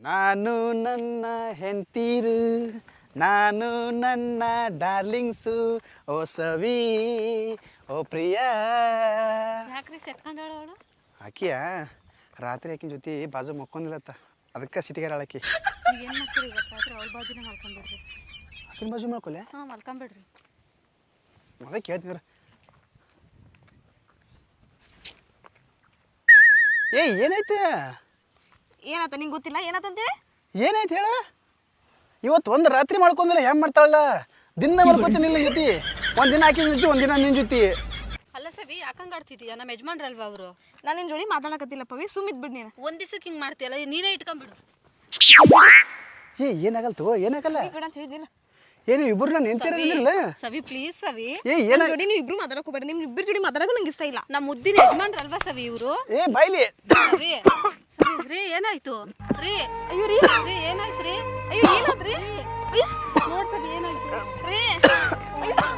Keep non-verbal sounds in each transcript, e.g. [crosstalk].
ನಾನು ನನ್ನ ಹೆಂತಿರು ನಾನು ನನ್ನ ಡಾರ್ಲಿಂಗ್ಸು ಓ ಸವಿ ಓ ಪ್ರಿಯಾ. ಯಾಕ್ರಿ ಆಕಿಯ? ರಾತ್ರಿ ಆಕಿನ ಜೊತೆ ಬಾಜು ಮಕ್ಕೊಂದಿಲ್ಲತ್ತ. ಅದಕ್ಕೆ ಸಿಟಿಗಾರ ನೀವು ಏನು ಮಾಡ್ತೀರಿ ಗೊತ್ತಾದ್ರೆ ಅವಳ ಬಾಜುನೇ ಮಲ್ಕೊಂಬಿಡ್ರಿ ಆಕಿನ ಬಾಜು ಮಾಡ್ಕೊಲೆ ಹಾಂ ಮಲ್ಕೊಂಬಿಡ್ರಿ ಅದೇ ಕೇಳ್ತಿದ್ರ. ಏ ಏನೈತೆ ಏನಾತ ನಿಂಗೆ ಗೊತ್ತಿಲ್ಲ? ಏನಾತಂತೇಳಿ ಏನಾಯ್ತು ಹೇಳ? ಇವತ್ತು ಒಂದು ರಾತ್ರಿ ಮಾಡ್ಕೊಂದಿಲ್ಲ ಹೆಂಗ್ ಮಾಡ್ತಾಳಲ್ಲ? ದಿನ ಮಾಡ್ಕೊತೀನಿ ನಿನ್ನ ಜೊತೆ. ಒಂದಿನ ಆಕಿನ ಜೊತೆ ಒಂದಿನ ನಿನ್ನ ಜೊತೆ. ಅಲ್ಲ ಸವಿ ಯಾಕಂಗ್ ಆಡ್ತಿದೀಯ? ನಮ್ಮ ಯಜಮಾನ್ರಲ್ವಾ ಅವರು? ನಾನು ನಿನ್ನ ಜೋಡಿ ಮಾತಾಡಕತ್ತಿಲ್ಲ ಪವಿ ಸುಮ್ಮಿದ್ ಬಿಡ್ ನೀನು. ಒಂದ್ ದಿವ್ಸಕ್ಕೆ ಹಿಂಗ್ ಮಾಡ್ತೀಯಲ್ಲ ನೀನೇ ಇಟ್ಕೊಂಬಿಡು ಏ ಏನಾಗಲ್ಲ ತಗೋ ಏನಾಗಲ್ಲ? ಬಿಡ ಅಂತ ಏನು ಇಬ್ರು ನಾನು ನಿಂತಿರಲಿಲ್ಲ ಸವಿ ಪ್ಲೀಸ್ ಸವಿ ಏ ಏನ ಜೋಡಿ ನೀವು ಇಬ್ರು ಮಾತಾಡಕ್ ಹೋಗ್ಬೇಡ ನಿಮ್ ಇಬ್ರು ಜೋಡಿ ಮಾತಾಡಕ್ಕೂ ನಂಗೆ ಇಷ್ಟ ಇಲ್ಲ. ನಮ್ಮ ಮುದ್ದಿನ ಯಜಮಾನ್ರಲ್ವಾ ಸವಿ ಇವರು? ಏ ಬಾಯ್ಲಿ. ಸವಿ ಸವಿ ರೀ ಏನಾಯ್ತು? ರೀ ಅಯ್ಯೋ ರೀ. ರೀ ಏನಾಯ್ತು ರೀ? ಅಯ್ಯೋ ಏನಾದ್ರಿ ಅಯ್ಯೋ ನೋಡ್ ಸವಿ ಏನಾಯ್ತು? ರೀ ಅಯ್ಯೋ,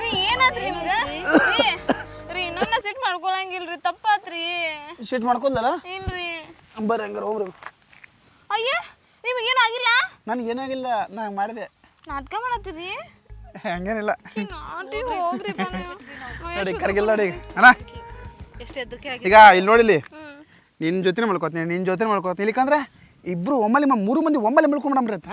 ರೀ ಏನಾದ್ರಿ ನಿಮ್ಗ? ಸೆಟ್ ಮಾಡ್ಕೊಳಂಗಿಲ್ರಿ ತಪ್ಪಾತ್ರಿ. ಶೀಟ್ ಮಾಡ್ಕೊಂಡಲ್ಲ ಇಲ್ರಿ. ಬರ್ರಿ ಹಂಗಾರ ಹೋಗ್ರಿ. ಅಯ್ಯ ನಿಮಗೆ ಏನಾಗಿಲ್ಲ ನನಗೆ ಏನಾಗಿಲ್ಲ ನಾ ಮಾಡಿದೆ. ನಾಟಕ ಮಾಡತ್ತೀರಿ? ಹಂಗೇನಿಲ್ಲ. ಹೋಗ್ರಿ ನೋಡಿ ಕರಗಿಲ್ಲ ನೋಡಿ. ಅಣ್ಣ. ಎಷ್ಟು ಹೆದರಿಕೆ ಆಗಿ ಈಗ ಇಲ್ಲಿ ನೋಡಿಲಿ ನಿನ್ನ ಜೊತೆ ಮಾಡ್ಕೊತೀನಿ ನಿನ್ನ ಜೊತೆ ಇಲ್ಲಿ ಇಲ್ಲಿಕಂದ್ರೆ ಇಬ್ರು ಒಮ್ಮಲಿ ಮ- ಮೂರು ಮಂದಿ ಒಮ್ಮಲೆ ಮಲ್ಕೊಂಬಿಡಮ್ರಿ ಅಂತ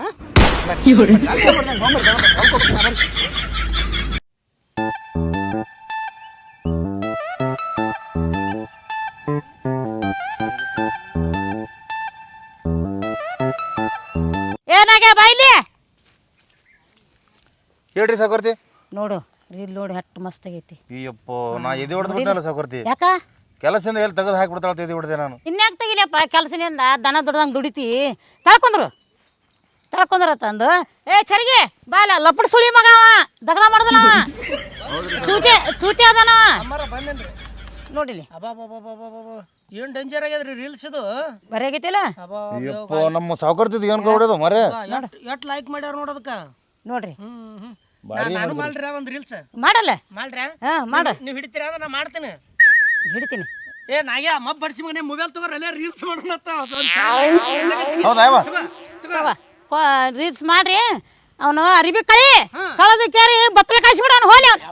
ಹೇಳ್ರಿ ಸಾಕೋರ್ತಿ. ನೋಡು ರೀಲ್ ನೋಡಿ ಹಟ್ಟು ಮಸ್ತ್ ಆಗೈತಿ. ಅಯ್ಯಪ್ಪ ನಾ ಎದೆ ಹೊಡೆದು ಬಿಟ್ಟಲ್ಲ ಸಾಕೋರ್ತಿ. ಯಾಕ? ಕೆಲಸದಿಂದ ಎಲ್ಲಿ ತೆಗೆದು ಹಾಕಿಬಿಡ್ತಾಳ ಎದೆ ಹೊಡೆದೆ ನಾನು? ಇನ್ಯಾಕ್ ತೆಗಿಲಪ್ಪ ಕೆಲಸದಿಂದ? ದನ ದುಡ್ದಂಗೆ ದುಡಿತಿ. ತಳ್ಕೊಂಡ್ರು ತಳ್ಕೊಂಡ್ರ ತಂದು ಏ ಚರಿಗೆ ಬಾಲ ಲಪ್ಪಡ ಸುಳಿ ಮಗ ಅವ. ದಗಲ ಮಾಡ್ದನವ ಚೂತಿ ತೂತೆ ಅದನವ ಅಮ್ಮಾರ ಬಂದೇನ್ರಿ? ನೋಡಿಲಿ. ಏನ್ ಡೇಂಜರ್ ಆಗ್ಯದ್ರಿ ರೀಲ್ಸ್ ಇದು? ಬರೀ ಆಗೈತಿಲ್ಲ? ಅಯ್ಯಪ್ಪ ನಮ್ಮ ಸಾಕೋರ್ತಿದ್ ಏನ್ ಕೊಡೋದು ಮರೆ ಎಷ್ಟು ಲೈಕ್ ಮಾಡ್ಯಾರ ನೋಡೋದಕ್ಕ ನೋಡ್ರಿ. ಹ್ಮ್ ಹ್ಮ್. ನಾನು ಮಾಡ್ರಿ ಒಂದ್ ರೀಲ್ಸ್. ಮಾಡಲ್ಲ. ಮಾಡ್ರಿ? ಹಾ ಮಾಡು. ನೀವ್ ಹಿಡಿತೀರ ಅಂದ್ರೆ ನಾ ಮಾಡ್ತೀನಿ. ಹಿಡಿತೀನಿ. ಏ ಬಡ್ಸಿ ಮೊಬೈಲ್ ರೀಲ್ಸ್ ಹೌದಾ ಯಾವ ರೀಲ್ಸ್ ಮಾಡ್ರಿ. ಅವನು ಅರಿಬಿ ಕಳಿ ಕಳದ ಕೇರಿ ಬತ್ತಲೆ ಕಳ್ಸಿಬಿಡ ಅವ್ನು ಹೋಲಿ ಅವ್ನು.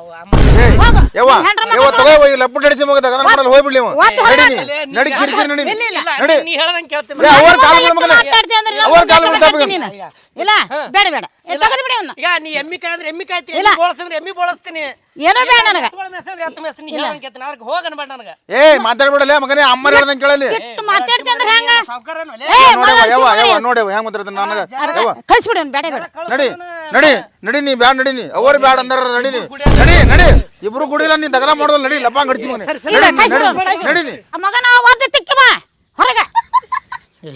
ಹೋಗು. ಯವ್ವ ನಿನ್ ಹೆಂಡ್ರ ಯವ್ವ ಮಗ ತಗೋ ಈ ಲಪ್ಪು ಡಡಿಸಿ ಮಗದ ಅದನ್ನ ಮಾಡಲ್ಲ ಹೋಗ್ಬಿಡ್ಲಿ ಅವ ಒತ್ತು ನಡಿ ಹೊರಗೆ ನೀ. ನಡಿ ಕಿರಿಕಿರಿ ನಡಿ ಇಲ್ಲ, ಇಲ್ಲ. ನಡಿ. ನೀ ಹೇಳ್ದಂಗೆ ಕೇಳ್ತೀನಿ ಏ, ಅವ್ರ ಕಾಲ್ ಎಷ್ಟು ಬಿಡು ಮಗನೇ. ಮಾತಾಡ್ತಿ ಅಂದ್ರೆ ಇಲ್ಲ, ಅವ್ರ ಕಾಲ್ ಮುಂದೆ ಬಿಡು ಕಟ್ಟಿ ನೀನು. ಇಲ್ಲ ಬೇಡ ಬೇಡ. ಬಿಡಿ ಅವ್ನ ಈಗ ನೀ ಎಮ್ಮಿ ಕಾಯಿ ಅಂದ್ರೆ ಎಮ್ಮಿ ಕಾಯ್ತಿ. ಎಮ್ಮಿ ಬೋಳಸಂದ್ರೆ ಎಮ್ಮಿ ಬೋಳಸ್ತೀನಿ. ಏನೋ ಬೇಡ ನನಗೆ. ಹೋಗ ಅನ್ಬೇಡ ಏ ಮಾತಾಡ್ಬಿಡಲ್ಲ ಮಗನೇ ಅಮ್ಮ ಹೇಳ್ದಂಗೆ ಕೇಳಲಿ. ಮಾತಾಡ್ತಿ ಅಂದ್ರೆ ಹೆಂಗ? ಸಾವ್ಕಾರನು ಏ, ನೋಡವ ಮಾತಾಡ್ತಿ ಯವ್ವ ಯವ್ವ ನೋಡಿ. ನೋಡವ ಹೆಂಗ್ ಮಾತಾಡ್ತಾನೆ ನನಗ? ಯವ್ವ. ಕಳ್ಸ್ಬಿಡಿ ಅವ್ನು ಬೇಡ ಬೇಡ. ನಡಿ ನಡಿ ನಡಿ ನೀ ಬ್ಯಾಡ ನಡಿ ನೀ. ಅವ್ರು ಬ್ಯಾಡ ಅಂದಾರ ನಡಿ ನೀ. ನಡಿ ನಡಿ. ಇಬ್ರು ಕುಡಿಲ್ಲ ನೀ ತಗದ ಮಾಡೋದಲ್ಲ ನಡಿ ಲಪ್ಪ ಗಡ್ಸಿ ಮನೆ ಇಲ್ಲ, ನಡಿ ನೀ, ಕಳ್ಸ್ಬಿಡು, ನಡಿ ಕಳ್ಸ್ಬಿಡು. ನಡಿ ನೀ. ಆ ಮಗನ ಒದ್ದು ತಿಕ್ಕಿ ಬಾ ಹೊರಗ.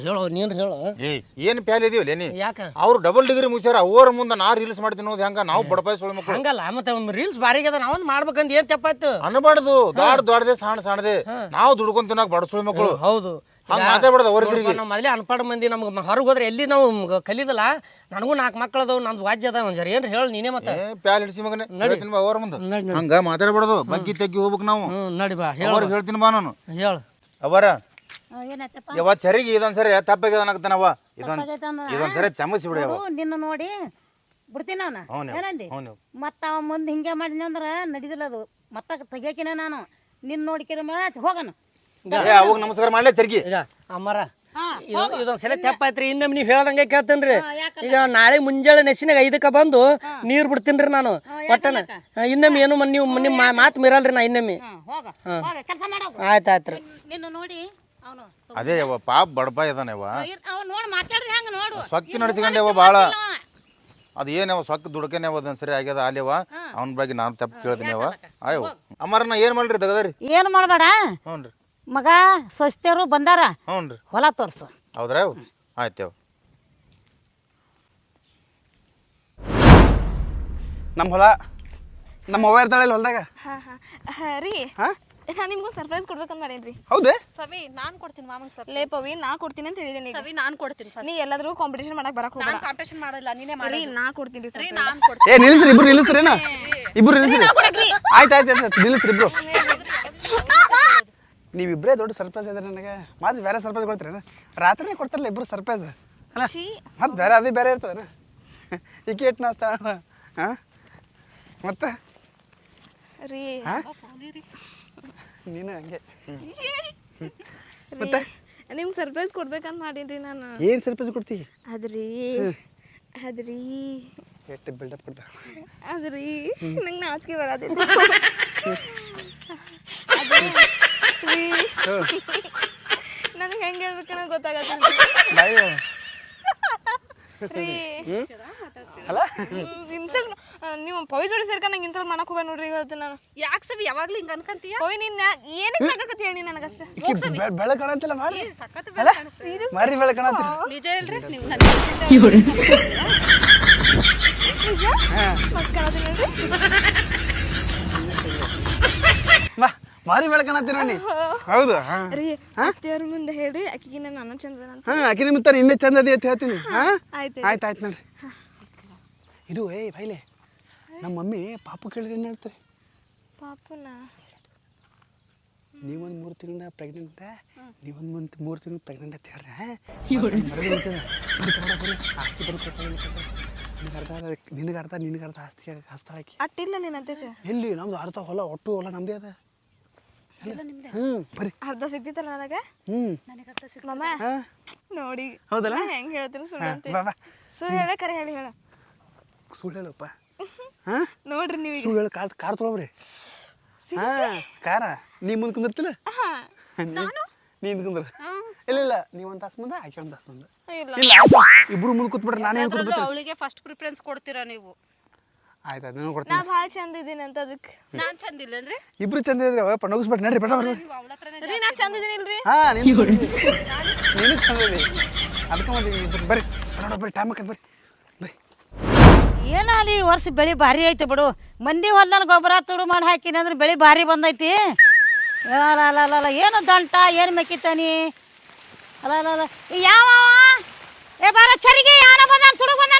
ಹೇಳು ನೀನು ಹೇಳು. ಏ ಏನ್ ಪ್ಯಾಲ್ ಇದೀವಲ್ಲ ನೀ ಯಾಕ? ಅವ್ರು ಡಬಲ್ ಡಿಗ್ರಿ ಮುಗಿಸ್ಯಾರ ಅವ್ರ ಮುಂದೆ ನಾ ರೀಲ್ಸ್ ಮಾಡ್ತೀನಿ ಅನ್ನೋದು ಹೆಂಗ? ನಾವು ಬಡಪಾಯಿ ಸುಳ್ಳು ಮಕ್ಕಳು. ಹಂಗಲ್ಲ ಮತ್ತೆ ಒಂದು ರೀಲ್ಸ್ ಬಾರಿಗೆ ಅದ ನಾವೊಂದು ಮಾಡ್ಬೇಕಂತ ಏನು ತಪ್ಪಾಯ್ತು? ಅನ್ಬಾರ್ದು ದಾಡ್ ದೊಡ್ಡದೆ ಸಣ್ಣ ಸಣ್ಣದೆ ನಾವು ದುಡ್ಕೊಂಡ್ ತಿನ್ನಕ್ ಬಡ ಸುಳ್ಳು ಮಕ್ಕಳು. ಹೌದು ಹಂಗ ಮಾತಾಡ್ಬಾರ್ದು ಅವ್ರ ನೋಡ್ಪ, ನಾವು ಮೊದಲೇ ಅನ್ಪಡ್ ಮಂದಿ ನಮ್ಗೆ ಹೊರಗೆ ಹೋದ್ರೆ ಎಲ್ಲಿ ನಾವು ಕಲಿದಲ್ಲ ನನಗೂ ನಾಲ್ಕು ಮಕ್ಕಳು ಅದಾವ ನಂದು ವಾಜ್ಯ ಅದ ಒಂದ್ ಏನು ಹೇಳಿ ನೀನೇ ಮತ್ತೆ? ಪ್ಯಾಲ್ ಹಿಡಿಸಿ ಮಗನೇ ಹೇಳ್ತೀನಿ ಬಾ ಅವ್ರ ಮುಂದೆ. ಹಂಗ ಮಾತಾಡ್ಬಾರ್ದು ಬಗ್ಗಿ ತಗ್ಗಿ ಹೋಗ್ಬೇಕು ನಾವು. ನಡಿ ಬಾ ಹೇಳು. ಅವ್ರಿಗೆ ಹೇಳ್ತೀನಿ ಬಾ ನಾನು. ಹೇಳು. ಅವರ ಏನಾಯ್ತಪ್ಪ ಯಾವ ಚರಿಗೆ ಇದೊಂದ್ಸರಿ ತಪ್ಪಾಗ್ಯದ ಅನ್ನಕತ್ತಾನವ ಇದೊಂದ್ ತಪ್ಪಾಗೈತೆ ಸರಿ ಚಮಸಿ ಬಿಡಿ ನೋಡು, ನಿನ್ನ ನೋಡಿ. ಬಿಡ್ತೀನಿ ನಾನು. ಹ್ಞೂ ಏನಂದಿ? ಹ್ಞೂ ಮತ್ತ ಅವ ಮುಂದೆ ಹಿಂಗೆ ಮಾಡಿದ್ನಿ ಅಂದ್ರೆ ನಡೀದಿಲ್ಲ ಅದು. ಮತ್ತ ತೆಗಿಯಕಿನ ನಾನು. ನಿನ್ನ ನೋಡಿಕಿರ ಹೋಗನು ಏ ಅವಾಗ ನಮಸ್ಕಾರ ಮಾಡ್ಲೇ ಚರ್ಗಿ ಈಗ ಅಮ್ಮರ ಹಾ, ಇದು ಇದೊಂದು ಸಲ ತಪ್ಪಾಯ್ತ್ರಿ. ಇನ್ನೊಮ್ಮೆ ನೀವು ಹೇಳ್ದಂಗೆ ಕೇಳ್ತೇನ್ರಿ. ಯಾಕಲ್ಲ? ಈಗ ನಾಳೆ ಮುಂಜಾನೆ ನೆಸಿನಾಗ ಐದಕ್ಕೆ ಬಂದು ನೀರು ಬಿಡ್ತೀನಿ ನಾನು. ಒಟ್ಟನ? ಹಾ, ಇನ್ನೊಮ್ಮೆ ಏನು ಮನ್- ನೀವು ನಿಮ್ಮ ಮಾತು ಮೀರಲ್ರಿ ನಾ ಇನ್ನೊಮ್ಮೆ. ಹೋಗ. ಹೋಗ ಕೆಲಸ ಮಾಡೋಗು ಆಯ್ತು ಆಯ್ತು ರೀ. ನಿನ್ನ ನೋಡಿ. ಅವನು ಅದೇ ಯವ್ವ ಪಾಪ ಬಡಪ ಇದಾನೆ ಯವ್ವ. ಅವ್ನು ನೋಡಿ ಮಾತಾಡ್ರಿ ಹಂಗ ನೋಡು. ಸೊಕ್ಕಿ ನಡೆಸ್ಕೊಂಡೇವ ಭಾಳ ಅದು ಏನವ ಸೊಕ್ಕ ದುಡ್ಕೇನೆ ಅದೊಂದು ಸರಿ ಆಗ್ಯದ ಅಲ್ಲಿವ ಅವನ ಬಗ್ಗೆ ನಾನು ತಪ್ಪು ಕೇಳ್ತೀನಿ ಅವ ಅಯ್ಯೋ ಏನು ಮಾಡ್ರಿ ತಗದ್ರಿ ಏನು ಮಾಡಬೇಡ? ಹ್ಞೂ ರೀ. ಮಗ ಸ್ವಸ್ಥರು ಬಂದಾರ. ಹ್ಞೂ ರೀ. ಹೊಲ ತೋರ್ಸು. ಹೌದ್ರಾ ಆಯ್ತೇವ ಯವ್ವ. ನಮ್ಮ ಹೊಲ ನಮ್ಮ ಅವ್ವ ಇರ್ತಾಳೆ ಹೊಲದಾಗ? ಹೊಲ್ದಾಗ ಹಾ. ಹಾ ರೀ. ಹಾ? ನಾನು ನಿಮ್ಗೆ ಸರ್ಪ್ರೈಸ್ ಕೊಡ್ಬೇಕಂತ ಮಾಡೇನ್ರಿ. ಹೌದೇ? ಸವಿ ನಾನು ಕೊಡ್ತೀನಿ ಮಾಮಂಗ್ ಸರ್ ಲೇ ಪವಿ ನಾ ಕೊಡ್ತೀನಿ ಅಂತ ಹೇಳಿದ್ದೀನಿ ಸವಿ ನಾನು ಕೊಡ್ತೀನಿ ನೀ ಎಲ್ಲಾದ್ರೂ ಕಾಂಪಿಟೇಷನ್ ಮಾಡಕ್ ಬರಕ್ ನಾನ್ ನಾನು ಕಾಂಪಿಟೇಷನ್ ಮಾಡಲ್ಲ ನೀನೇ ರೀ ಮಾಡಿ ನಾ ಕೊಡ್ತೀನಿ ರೀ. ನಾನ್ ಕೊಡ್ತೀನಿ. ಏ ನಿಲ್ಲಿಸ್ರಿ ಇಬ್ರು ನಿಲ್ಲಿಸ್ರೇನ ಇಬ್ರು ನಿಲ್ಲಿಸ್ರಿ. ಆಯ್ತು ಆಯ್ತು ಆಯ್ತು ನಿಲ್ಲಿಸ್ರಿ ಇಬ್ರು. ನೀವಿಬ್ಬರೇ ದೊಡ್ಡ ಸರ್ಪ್ರೈಸ್ ಇದ್ರೆ ನನಗೆ. ಮತ್ತೆ ಬೇರೆ ಸರ್ಪ್ರೈಸ್ ಕೊಡ್ತೀರೇನ? ರಾತ್ರಿನೇ ಕೊಡ್ತಾರಲ್ಲ ಇಬ್ರು ಸರ್ಪ್ರೈಸ್ ಅಲ್ಲ ಛೀ. ಮತ್ತೆ ಬೇರೆ ಅದೇ ಬೇರೆ ಇರ್ತದನ? ಈಕೆ ನಾಸ್ತ ನಾಸ್ತಾ ಹಾಂ ಮತ್ತೆ? ರೀ. ಹಾ? ನೀನು ಹಂಗೆ. ಮತ್ತೆ? ನಿಮ್ಗೆ ಸರ್ಪ್ರೈಸ್ ಕೊಡ್ಬೇಕಂತ ಮಾಡೀನ್ರಿ ನಾನು. ಏನು ಸರ್ಪ್ರೈಸ್ ಕೊಡ್ತಿ? ಅದ್ರಿ ಅದ್ರಿ. ಎಷ್ಟು ಬಿಲ್ಡಪ್ ಕೊಡ್ತಾ ಅದ್ರಿ ನಂಗೆ ನಾಚಿಕೆ ಬರತೈತಿ. ನನಗೆ ಹೆಂಗೆ ಹೇಳ್ಬೇಕನ್ನೋ ರೀ ಅಲ್ಲ? ಇನ್ಸಲ್ಟ್ ನೀವು ಪವಿ ಜೋಡಿ ಸೇರ್ಕ ನಂಗೆ ಇನ್ಸಲ್ಟ್ ಮಾಡಕ್ ಹೋಗ ನೋಡ್ರಿ ಹೇಳ್ತೀನಿ ನಾನು. ಯಾಕೆ ಸವಿ ಯಾವಾಗ್ಲೂ ಹಿಂಗ ಅನ್ಕಂತೀಯ? ಪವಿ ನೀನ್ ಏನಕ್ಕೆ ಆಗಕತ್ತಿ ಹೇಳಿ ನನಗಷ್ಟೇ. ಅಷ್ಟೇ ಬೆ- ಬೆಳಕು ಕಾಣಂತಿಲ್ಲ ಮಾಡಿ. ಸಖತ್ ಅಲ್ಲ? ಮಾರಿ ಬೆಳಕಣ ಕಾಣಂತಿಲ್ಲ ನಿಜ ಹೇಳ್ರಿ ನೀವು ನನ್ನ ನಿಜ? ಮಸ್ತ್ ಕಾಣತ್ತೀನಿ ನೋಡ್ರಿ ಬಾ ಮಾರಿ ಬೆಳಕು ಕಾಣತ್ತೀರ ನೀ ಹೌದು ರೀ ಅತ್ತೆಯವ್ರ ಮುಂದೆ ಹೇಳ್ರಿ ಅಕ್ಕಿಗಿನ ನಾನು ಚಂದ ಅಂತ ಹಾಂ ಆಕಿ ನಿಮ್ಮ ತರ ಇನ್ನೇ ಚಂದ ಅದಿ ಅಂತ ಹೇಳ್ತೀನಿ. ಹಾಂ ಆಯ್ತು ಆಯ್ತು ಆಯ್ತು ನೋಡ್ರಿ. ಇದು ಏಯ್ ಬೈಲೆ. ನಮ್ಮ ಮಮ್ಮಿ ಪಾಪು ಕೇಳಿದ್ರೆ ಏನು ಹೇಳ್ತಾರೆ? ಪಾಪುನ? ನೀವೊಂದು ಮೂರು ತಿಂಗಳ ಪ್ರೆಗ್ನೆಂಟ್ ನೀವೊಂದು ಮಂತ್ ಮೂರು ತಿಂಗಳು ಪ್ರೆಗ್ನೆಂಟ್ ಅಂತ ಹೇಳ್ರೆ. ಆಸ್ತಿ ಬರುತ್ತೆ ನಿನಗೆ ಅರ್ಧ ನಿನಗೆ ಅರ್ಧ ಆಸ್ತಿ ಹಸ್ತಾಳ ಆಕಿ ಅಟ್ಟಿಲ್ಲ ನೀನ್ ಅಂತಕ್ಕೆ ಎಲ್ಲಿ? ನಮ್ದು ಅರ್ಧ ಹೊಲ ಒಟ್ಟು ಹೊಲ ನಮ್ದೇ ಅದ. ಹ್ಞೂ ಬರಿ ಅರ್ಧ ಸಿಗ್ತಿತ್ತಲ್ಲ ನನಗೆ? ಹ್ಞೂ ಮಮ್ಮ ಹಾಂ. ನೋಡಿ. ಹೌದಲ್ಲ? ಹೆಂಗೆ ಹೇಳ್ತೀನಿ ಸುಳ್ಳು ಅಂತ ಬಾ ಬಾ. ಸುಳ್ಳು ಹೇಳ ಕರೆ ಹೇಳಿ ಹೇಳ. ಸುಳ್ಳು ಹೇಳಪ್ಪ. [laughs] ಹಾಂ? ನೋಡ್ರಿ ನೀವು ಸುಳ್ಳು ಹೇಳಿ ಕಾರ್ ಕಾರ್ ತೊಗೊಳ್ರಿ. ಹಾಂ ಕಾರ ನೀ ಮುಂದೆ ಕುಂದಿರ್ತಿಲ್ಲ? ನೀನು ಕುಂದ್ರ. ಇಲ್ಲ ಇಲ್ಲ ನೀವು ಒಂದು ತಾಸು ಮುಂದೆ ಆಕೆ ಒಂದು ತಾಸು ಮುಂದೆ. ಇಲ್ಲ. ಇಬ್ರು ಮುಂದೆ ಕೂತ್ಬಿಟ್ರೆ ನಾನೇ ಕೂತ್ಬಿಡ್ತೀನಿ ಅವಳಿಗೆ ಫಸ್ಟ್ ಪ್ರಿಫರೆನ್ಸ್ ಕೊಡ್ತೀರಾ ನೀವು? ಆಯ್ತು ಅದನ್ನ ನಾ ಕೊಡ್ತೀನಿ. ಭಾಳ ಚಂದ ಇದ್ದೀನಿ ಅಂತ ಅದಕ್ಕೆ. ನಾನು ಚಂದ ಇಲ್ಲನ್ರಿ? ಇಬ್ರು ಚಂದ ಇದ್ರೆ ಅಪ್ಪ ನಗಿಸ್ಬೇಡ ನಡ್ರಿ ಬೇಡ ಬರ್ರಿ. ರೀ ನಾ ಚಂದ ಇದೀನಿ ಇಲ್ರಿ? ಹಾ ನೀನು ನೀನು ಚಂದ ಇದೆ ಅದಕ್ಕೆ ಮತ್ತೆ ಇಬ್ರು ಬರ್ರಿ. ನೋಡ ಬರ್ರಿ ಟೈಮ್ ಹಾಕದ್ ಬರ್ರಿ. ಬರ್ರಿ. ಏನಾಗಲಿ ಈ ವರ್ಷ ಬೆಳೆ ಭಾರಿ ಐತೆ ಬಿಡು. ಮಂದಿ ಹೊಲ್ದಲ್ಲಿ ಗೊಬ್ಬರ ತುಡು ಮಾಡಿ ಹಾಕಿನಿ ಅಂದ್ರೆ ಬೆಳೆ ಭಾರಿ ಬಂದೈತಿ. ಅಲ್ಲ ಏನು ದಂಟ ಏನು ಮೆಕ್ಕಿತಾನಿ? ಅಲ್ಲ ಅಲ್ಲ ಅಲ್ಲ ಈ ಯಾವ ಏ ಬಾರ ಚರಿಗೆ ಯಾರ ಬಂದ ತುಡು ಬಂದಾನ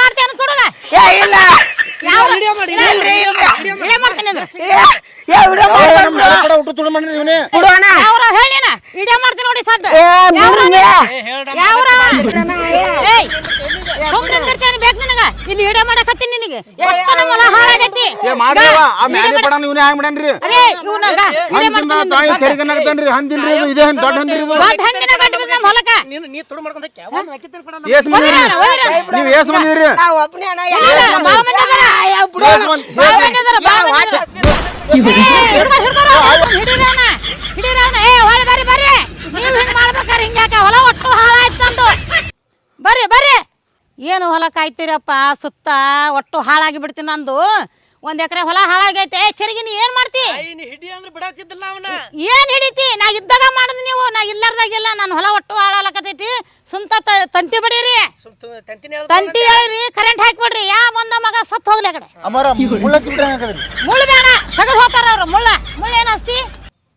ಮಾಡ್ತೇನೆ ತುಡುಗ ಮಾಡ್ತೇನೆ ಅವರ ಹೇಳಿನ ವಿಡಿಯೋ ಮಾಡ್ತೀನಿ ನೋಡಿ ಸದ್ದ. ಯಾವ್ರ ಏಯ್ ಸುಮ್ನೆ ನಿಂದಿರ್ತೀನಿ ಬೇಕು ನಿನಗ? ಇಲ್ಲಿ ವಿಡಿಯೋ ಮಾಡಕತ್ತೀನಿ ನಿನಗೆ. ಒಟ್ಟ ನಮ್ಮ ಏ ಮಾಡ್ರವ ಆ ಮ್ಯಾಲೆ ಪಡ ಇವನೇ ಹ್ಯಾಂಗ್ ಮಾಡ್ಯಾನ್ರಿ ಅರೇ ಇವ್ನಾಗ ಇಡೇ ಹಂಗಿಂದ ಮಾಡ್ತೀನಿ ತಾಯಿ ತೆರಿಗನಾಗತಾನ್ರಿ ಹಂದಿಲ್ರಿ ಇದು ಇದೇ ಹಂದ್ ದೊಡ್ಡ ಹಂದಿರಿ ದೊಡ್ಡ ಹಂಗಿನ ಗಂಟು ಬಿದ್ದ ನಮ್ಮ ಹೊಲಕ್ಕ. ನೀನು ನೀ ತುಡು ಕೊಡಲ್ಲ ಏಸ್ ನೀವು ಏಸ್ ಯಾರ? ಮಂದಿ ಅದಾರ. ಮಂದಿ ಅದಾರ, ಮಂದಿ ಅದಾರ. ಏನು ಹೊಲ ಕಾಯ್ತೀರಪ್ಪ ಸುತ್ತ ಒಟ್ಟು ಹಾಳಾಗಿ ಬಿಡ್ತೀನಿ ನಂದು ಒಂದ್ ಎಕರೆ ಹೊಲ ಹಾಳಾಗೈತೆ. ಏ ಚರಿಗೆ ನೀ ಏನ್ ಮಾಡ್ತಿ? ಐನಿ ಹಿಡಿ ಅಂದ್ರೆ ಬಿಡಾತಿದ್ದಿಲ್ಲ ಅವನ. ಏನ್ ಹಿಡಿತಿ? ನಾ ಇದ್ದಾಗ ಮಾಡಿದ್ ನೀವು. ನಾ ಇಲ್ಲಾರ್ದಾಗಿಲ್ಲ ನಾನು ಹೊಲ ಒಟ್ಟು ಹಾಳಾಗತೈತಿ ಸುಂತ ತ- ತಂತಿ ಬಡೀರಿ. ತಂತಿನ ತಂತಿ ಹೇಳ್ರಿ ಕರೆಂಟ್ ಹಾಕ್ಬಿಡ್ರಿ. ಯಾ ಬಂದ ಮಗ ಸತ್ ಹೋಗ್ಲಿ ಆ ಕಡೆ. ಮುಳ್ಳ ಬೇಡ ತೆಗೆದು ಹೋಗ್ತಾರ ಅವ್ರು. ಮುಳ್ಳ ಮುಳ್ಳ ಏನ್ ಅಸ್ತಿ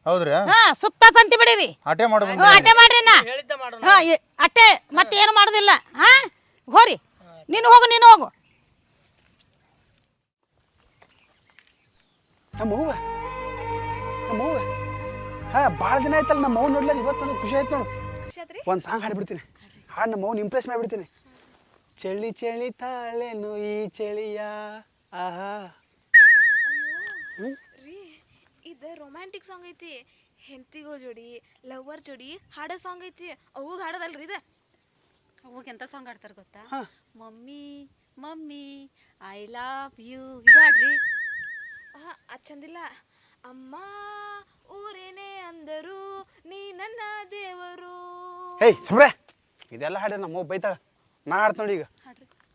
ಹೌದ್ರಿ? ಹಾ ಸುತ್ತ ತಂತಿ ಬಿಡಿರಿ. ಆಟೆ ಮಾಡೋದು ಹ್ಞೂ ಅಟ್ಟೆ ಮಾಡ್ರಿ ನಾ. ಹೇಳಿದ್ದ ಮಾಡೋಣ ಹಾ ಅಟ್ಟೆ ಮತ್ತೆ ಏನು ಮಾಡೋದಿಲ್ಲ. ಹಾ ಹೋರಿ. ನೀನು ಹೋಗು ನೀನು ಹೋಗು. ನಮ್ಮ ಅವ್ವ. ನಮ್ಮ ಅವ್ವ. ಹಾ ಭಾಳ ದಿನ ಆಯ್ತಲ್ಲ ನಮ್ಮ ಅವ್ವ ನೋಡ್ಲಾರ ಇವತ್ತು ಖುಷಿ ಆಯ್ತು ನೋಡು. ಒಂದು ಸಾಂಗ್ ಹಾಡ್ಬಿಡ್ತೀನಿ. ಹಾಡು ನಮ್ಮ ಅವ್ನ ಇಂಪ್ರೆಸ್ ಮಾಡಿಬಿಡ್ತೀನಿ. ಚಳಿ ಚಳಿ ತಾಳೆನು ಈ ಚಳಿಯ. ಆಹಾ. ರೀ ಇದು ರೊಮ್ಯಾಂಟಿಕ್ ಸಾಂಗ್ ಐತಿ. ಹೆಂಡತಿಗಳ ಜೋಡಿ ಲವರ್ ಜೋಡಿ ಹಾಡೋ ಸಾಂಗ್ ಐತಿ. ಅವಾಗ ಹಾಡೋದಲ್ರಿ ಇದು? ಅವಾಗ ಎಂತ ಸಾಂಗ್ ಹಾಡ್ತಾರೆ ಗೊತ್ತಾ? Mummy mummy I love you ಇದಾಡ್ರಿ. ಆಹಾ, ಅದ್ ಚಂದಿಲ್ಲ ಅಮ್ಮ ಊರೇನೇ ಅಂದರು ನೀ ನನ್ನ ದೇವರು ಹೇಯ್ ಸಮ್ರೆ ಇದೆಲ್ಲ ಹಾಡಿ ನಮ್ಮ ಬೈತಾಳ ನಾ ಹಾಡ್ತೋಣ ಈಗ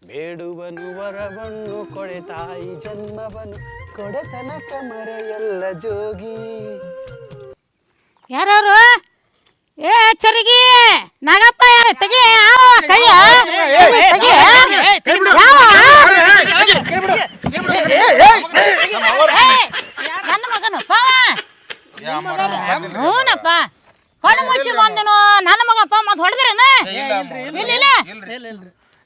ಬೇಡುವನು ವರವನ್ನು ಕೊಳೆ ತಾಯಿ ಜನ್ಮವನು ಕೊಡೆತನಕ ಮರೆಯಲ್ಲ ಜೋಗಿ ಯಾರು ಏ ಚರಿಗೆ ನಾಗಪ್ಪ ಯಾರು ತೆಗಿ ಯಾವ ಕೈಯ ತೆಗಿ ಯಾವ? ಏಯ್, ನನ್ನ ಮಗನು. ಪಾವ ಹ್ಞೂನಪ್ಪ ಕಣ್ಣು ಮುಚ್ಚಿ ಬಂದನು. ನನ್ನ ಮಗಪ್ಪ ಮತ್ತೆ ಹೊಡೆದ್ರೇನ? ಇಲ್ಲ ಇಲ್ಲ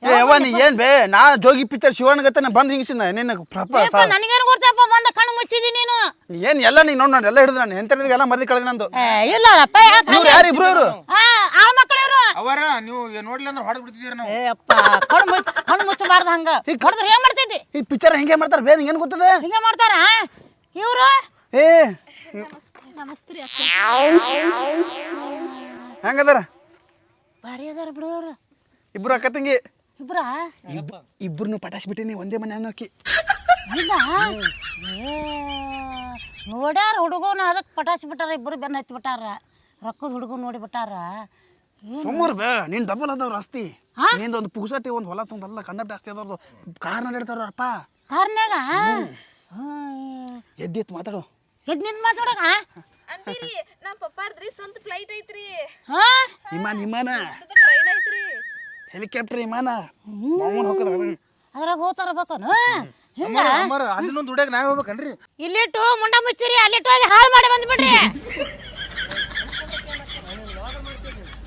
ಏ ಅವ್ವ ನೀ ಏನ್ ಬೇ? ನಾ ಜೋಗಿ ಪಿಕ್ಚರ್ ಶಿವಣ್ಣಗತ್ತೆ ಬಂದ್ ಹಿಂಗಿಸಿನ ನಿನ್ನ ಪ್ರಪ ಏಪ್ಪ ನನಗೇನು ಗೊತ್ತಪ್ಪ ಬಂದ ಕಣ್ಣು ಮುಚ್ಚಿದಿ ನೀನು? ಏನ್ ಎಲ್ಲ ನೀ ನೋಡ್ ನೋಡಿ ಎಲ್ಲ ಹಿಡಿದು ನಾನು. ಎಂತ ಎಲ್ಲ ಮರ್ದಿ ಕಳೆದ ನಂದು. ಏ, ಯಾಕೆ ಇವ್ರು ಯಾರು ಇಬ್ರು ಇವ್ರು? ಹಾ. ಇವರು ಅವರ ನೀವು ನೋಡ್ಲಿ ಅಂದ್ರೆ ಹೊಡೆದ್ ಬಿಡ್ತಿದ್ದೀರಿ ನಾವು. ಏ ಅಪ್ಪ ಕಣ್ಣು ಮುಚ್ಚ ಕಣ್ಣು ಮುಚ್ಚಬಾರ್ದು ಹಂಗ. ಕಡ್ದ್ರೆ ಏನ್ ಮಾಡ್ತೈತಿ? ಈ ಪಿಕ್ಚರ್ ಹೆಂಗೆ ಮಾಡ್ತಾರೆ? ಬೇ ಏನು ಗೊತ್ತದೆ? ಹಿಂಗ ಮಾಡ್ತಾರ? ಇವರು? ಏ ನಮಸ್ತೆ. ಹೆಂಗದಾರ? ಭಾರಿ ಅದಾರ ಬಿಡೋರು ಇಬ್ರು ಅಕ್ಕ ತಂಗಿ. ಇಬ್ರ? ಇಬ್ರು ಪಟಾಸ್ ಬಿಟ್ಟಿನಿ ಒಂದೇ ಮನೆ ಅನ್ನೋಕಿ. ಇಲ್ಲ ಏ ನೋಡ್ಯಾರ ಹುಡುಗನ ಅದಕ್ಕೆ ಪಟಾಸಿ ಬಿಟ್ಟಾರ ಇಬ್ಬರು ಬೆನ್ನ ಹತ್ತಿ ಬಿಟ್ಟಾರ. ರೊಕ್ಕದ ಹುಡುಗ ನೋಡಿ ಬಿಟ್ಟಾರ. ಸುಮ್ಮರ್ ಬೇ ನೀನ್ ಡಬಲ್ ಅದಾವ್ರ ಆಸ್ತಿ. ನಿಂದ ಒಂದು ಪುಗ್ಸಟ್ಟಿ ಒಂದು ಹೊಲ ತಂದಲ್ಲ ಕಂಡಪ್ಟ ಆಸ್ತಿ ಅದಾವ್ರದು ಕಾರ್ ನಡೀತಾರ ಅಪ್ಪ ಕಾರ್ನ್ಯಾಗ? ಎದ್ದಿತ್ತು ಮಾತಾಡು. ಎದ್ ನಿನ್ ಮಾತಾಡಕ? ಅಂತೀರಿ ನಮ್ಮ ಪಪ್ಪಾರ್ದ್ರಿ ಸ್ವಂತ ಫ್ಲೈಟ್ ಐತ್ರಿ. ಹಾ? ವಿಮಾನ ವಿಮಾನ ಟ್ರೈನ್ ಐತ್ರಿ. ಹೆಲಿಕಾಪ್ಟರ್ ವಿಮಾನ ಮಾಮೂನ್ ಹೋಗದ ಅದ್ರಾಗ ಹೋಗ್ತಾರ ಬೇಕನು ಹಿಂಗ? ಅಲ್ಲಿನೊಂದು ದುಡ್ಯಾಗ ನಾವೇ ಹೋಗ್ಬೇಕನ್ರಿ. ಇಲ್ಲಿಟ್ಟು ಮುಂಡ ಮುಚ್ಚಿರಿ ಅಲ್ಲಿಟ್ಟು ಹೋಗಿ ಹಾಳು ಮಾಡಿ ಬಂದ್ಬಿಡ್ರಿ.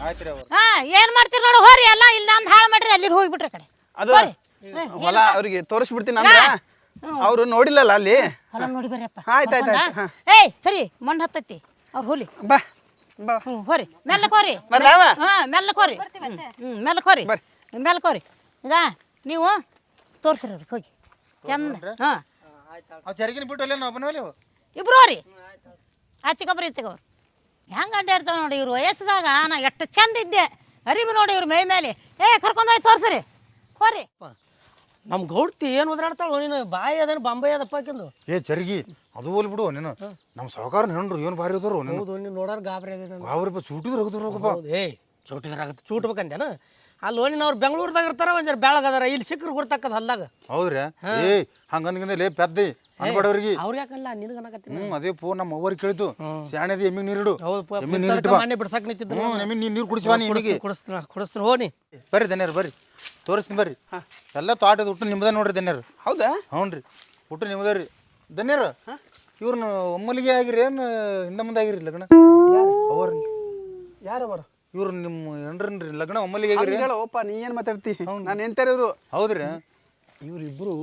ಆಯ್ತು ರೀ ಅವ್ರು. ಹಾ ಏನ್ ಮಾಡ್ತೀರಿ ನೋಡು ಹೋರಿ ಎಲ್ಲ ಇಲ್ಲಿ ನಮ್ದು ಹಾಳು ಮಾಡ್ರಿ ಅಲ್ಲಿ ಹೋಗ್ಬಿಟ್ರಿ ಕಡೆ. ಅದು ಹೊಲ ಅವ್ರಿಗೆ ತೋರಿಸ್ಬಿಡ್ತೀನಿ ಅಂದ್ರೆ ಅವ್ರು ನೋಡಿಲ್ಲಲ್ಲ ಅಲ್ಲಿ? ಹೊಲ ನೋಡಿ ಬರ್ರಿಯಪ್ಪ ಆಯ್ತ್ ಆಯ್ತ್? ಏಯ್ ಸರಿ ಮಣ್ಣು ಹತ್ತೈತಿ. ಅವ್ರು ಹೋಲಿ. ಬಾ ಬಾ. ಹ್ಞೂ ಹೋರಿ. ಮೆಲ್ಲಕ್ ಹೋರಿ. ಬರ್ಲಾವ ಹಾ ಮೆಲ್ಲಕ್ ಹೋರಿ. ಹ್ಞೂ ಮೆಲ್ಲಕ್ ಹೋರಿ. ಬರ್ರಿ. ಮೆಲ್ಲಕ್ ಹೋರಿ. ಈಗ ನೀವು ತೋರ್ಸ್ರಿ ಅವ್ರಿಗೆ ಹೋಗಿ. ಚಂದ. ಹಾಂ. ಅವ್ ಚರಿಗಿನ ಬಿಟ್ಟು ಅಲ್ಲೇ ನಾವು ಬನ್ನವಲ್ಲಿ ಇಬ್ರು ಹೋರಿ. ಆ ಚಿಕ್ಕಬ್ರು ಈ ಚಿಕ್ಕವ್ರು ಹೆಂಗೆ ಅಡ್ಡಾಡ್ತಾವ ನೋಡಿ ಇವ್ರು ವಯಸ್ಸದಾಗ ನಾ ಎಷ್ಟು ಚಂದ ಇದ್ದೆ. ಅರಿವು ನೋಡಿ ಇವ್ರ ಮೈ ಮೇಲೆ. ಏ ಕರ್ಕೊಂಡೋಗಿ ತೋರ್ಸ್ರಿ. ಹೋರಿ. ನಮ್ಮ ಗೌಡ್ತಿ ಏನು ಒದ್ರಾಡ್ತಾಳು ನೀನು? ಬಾಯಿ ಅದನ್ನ ಬಾಂಬೈ ಅದಪ್ಪ ಆಕಿಂದು. ಏ ಚರ್ಗಿ ಅದು ಹೋಲ್ ಬಿಡು ನೀನು. ನಮ್ಮ ಸಹಕಾರ ಹೆಣ್ರು ಏನು ಭಾರಿ ಇದ್ರು ನೀನು. ಹೌದು ನೀನು ನೋಡೋರು ಗಾಬರಿ ಅದೇ ನಾನು ಅವ್ರಿಪ್ಪ ಚೂಟಿದ್ರು ಹೋಗಪ್ಪ ಹೌದು ಏಯ್ ಚೂಟಿದ್ರಾಗತ್ತೆ ಚೂಟ್ಬೇಕಂದೇನ ಅಲ್ಲಿ ಓಣಿನ ಅವ್ರು ಬೆಂಗಳೂರ್ದಾಗ ಇರ್ತಾರ ಒಂದ್ ಜರ ಬೆಳಗದಾರ ಇಲ್ಲಿ ಸಿಕ್ಕರು ಗುರ್ತಕ್ಕದ ಹೊಲ್ದಾಗ. ಹೌದ್ರಿ? ಏ ಹಂಗಂದ್ಗಿಂದ ಲೇ ಪೆದ್ದಿ. ಅನ್ಬೇಡವ್ರಿಗೆ. ಅವ್ರಿಗೆ ಯಾಕಲ್ಲ? ನಿನಗೆ ಅನ್ನಕತ್ತೀನಿ ಹ್ಞೂ ಅದೇ ಪೋ ನಮ್ಮ ಅವ್ರಿಗೆ ಕೇಳಿತು ಶಾಣೆದಿ ಎಮ್ಮಿ ನೀರಿಡು. ಹೌದು ಎಮ್ಮಿ ನೀರು ಬಿಡ್ತಾರ ಇಟ್ಟು ಬಾ ಮೊನ್ನೆ ಬಿಡ್ಸಕ್ ನಿಂತಿದ್ದು ಹ್ಞೂ ಎಮ್ಮಿ ನೀರು ನೀರು ಕುಡಿಸ್ಬಾ ನೀ ನಿಮಗೆ ಕುಡಿಸ್ತೀನಿ ಕುಡಿಸ್ತೀನಿ ಹೋನಿ ಬರ್ರಿ ದನ್ಯಾರ ಬರ್ರಿ. ತೋರಿಸ್ತೀನಿ ಬರ್ರಿ. ಎಲ್ಲ ತೋಟದ ಊಟ ನಿಮ್ದ ನೋಡ್ರಿ ದನ್ಯಾರ. ಹೌದಾ? ಹ್ಞೂ ರೀ ಊಟ ನಿಮ್ದ ರೀ. ದನ್ಯಾರ ಇವ್ರನ್ನ ಒಮ್ಮಲಿಗೆ ಆಗಿರಿ ಏನು ಹಿಂದೆ ಮುಂದೆ ಆಗಿರಿ ಲಗ್ನ? ಯಾರು? ಅವ್ರ ಯಾರು ಅವರು ಇವ್ರು ನಿಮ್ಮ ಹೆಂಡ್ರನ್ರಿ ಲಗ್ನ ಒಮ್ಮಲಿಗೆ ಆಗಿರಿ. ಹೇಳಪ್ಪ ನೀ ಏನು ಮಾತಾಡ್ತಿ? ನಾನು ಎಂತಾರ ಇವರು? ಹೌದ್ರಿ. ಇವ್ರಿಬ್ರು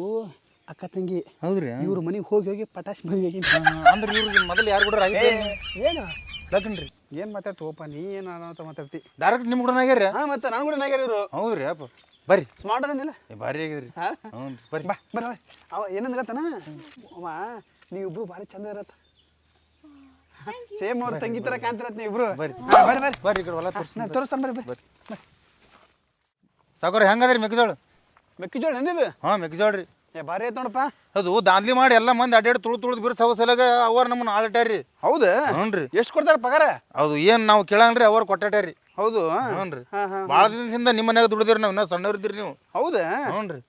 ಅಕ್ಕ ತಂಗಿ ಹೌದ್ರಿ? ಇವ್ರ ಮನೆಗೆ ಹೋಗಿ ಹೋಗಿ ಪಟಾಶ್ ಮದುವೆ ಅಂದ್ರೆ ಇವ್ರಿಗೆ ಮೊದಲು ಯಾರು ಕೂಡ ಏನು? ಲಗ್ನ ರೀ ಏನು ಮಾತಾಡ್ತೀವಪ್ಪ ನೀ ಏನು ಅಂತ ಮಾತಾಡ್ತಿ. ಡೈರೆಕ್ಟ್ ನಿಮ್ಮ ಕೂಡ ಆಗ್ಯಾರ ಹಾಂ ಮತ್ತೆ ನಾನು ಕೂಡ ನಾಗ್ಯಾರ ಇವರು. ಹೌದ್ರಿ ಅಪ್ಪ. ಬರ್ರಿ. ಸ್ಮಾರ್ಟ್ ಅದನ್ನಿಲ್ಲ? ಭಾರಿ ಆಗಿದ್ರಿ? ಹ್ಞೂ ಬರ್ರಿ. ಬಾ ಬರ ಅವ ಏನಂದ ಗೊತ್ತನ? ಅವ ನೀವಿಬ್ರು ಭಾರಿ ಚಂದ ಇರತ್ತ. ಸೇಮ್ ಅವ್ರ ತಂಗಿ ತರ ಕಾಣ್ತಿರತ್ ನೀವಿಬ್ರು ಬರ್ರಿ. ಹಾ, ಬರ್ರಿ ಬರ್ರಿ. ಬರ್ರಿ ಈ ಕಡೆ ಹೊಲ ತೋರಿಸಿ ನಾನು ತೋರಿಸ್ತಾನೆ ಬರ್ರಿ ಬರ್ರಿ. ಸಾಕೋರ ಹೆಂಗದ್ರಿ ಮೆಕ್ಕೆಜೋಳ? ಮೆಕ್ಕೆಜೋಳ ಏನಿದು ಹಾಂ ಮೆಕ್ಕೆಜೋಳ ರೀ. ಏ ಭಾರಿ ಐತ್ ನೋಡಪ್ಪ. ಅದು ದಾಂದ್ಲಿ ಮಾಡಿ ಎಲ್ಲ ಮಂದಿ ಅಡ್ಡಾಡಿ ತುಳು ತುಳಿದು ಬಿರ್ಸ್ ಹೋಗೋ ಸಲಗ ಅವ್ರು ನಮ್ಮನ್ನ ಆಳಟ್ಯಾರ್ರಿ ಹೌದು? ಹ್ಞೂ ರೀ ಎಷ್ಟು ಕೊಡ್ತಾರೆ ಪಗಾರ? ಅದು ಏನು ನಾವು ಕೇಳಂಗ್ರಿ ಅವ್ರು ಕೊಟ್ಟಾಟ್ಯಾರಿ ಹೌದು. ಹ್ಞೂ ರೀ ಹಾ ಹಾ. ಭಾಳ ದಿನದಿಂದ ನಿಮ್ಮ ಮನ್ಯಾಗ ದುಡಿದಿರಿ ನಾವು ಇನ್ನೂ ಸಣ್ಣವ್ರಿದ್ದೀರಿ ನೀವು. ಹೌದಾ? ಹ್ಞೂ ರೀ